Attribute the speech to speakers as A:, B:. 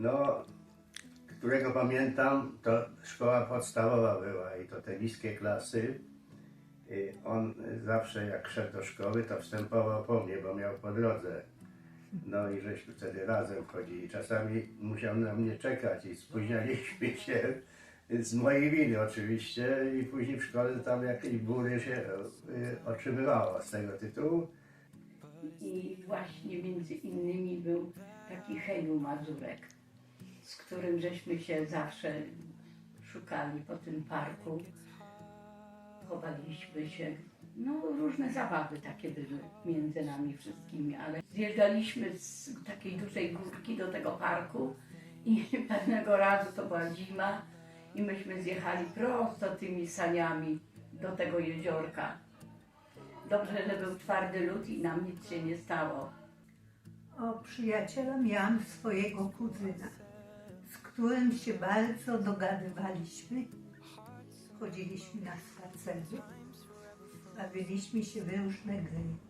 A: No, którego pamiętam, to szkoła podstawowa była i to te niskie klasy. On zawsze jak szedł do szkoły, to wstępował po mnie, bo miał po drodze. No i żeśmy wtedy razem chodzili. Czasami musiał na mnie czekać i spóźnialiśmy się z mojej winy oczywiście i później w szkole tam jakieś bury się y, otrzymywało z tego tytułu.
B: I właśnie między innymi był taki Heniu Mazurek, którym żeśmy się zawsze szukali po tym parku. Chowaliśmy się. No, różne zabawy takie były między nami wszystkimi, ale zjeżdżaliśmy z takiej dużej górki do tego parku i pewnego razu to była zima i myśmy zjechali prosto tymi saniami do tego jeziorka. Dobrze, że był twardy lód i nam nic się nie stało.
C: O przyjaciela miałam swojego kuzyna, którym się bardzo dogadywaliśmy. Chodziliśmy na spacery, bawiliśmy się w różne gry.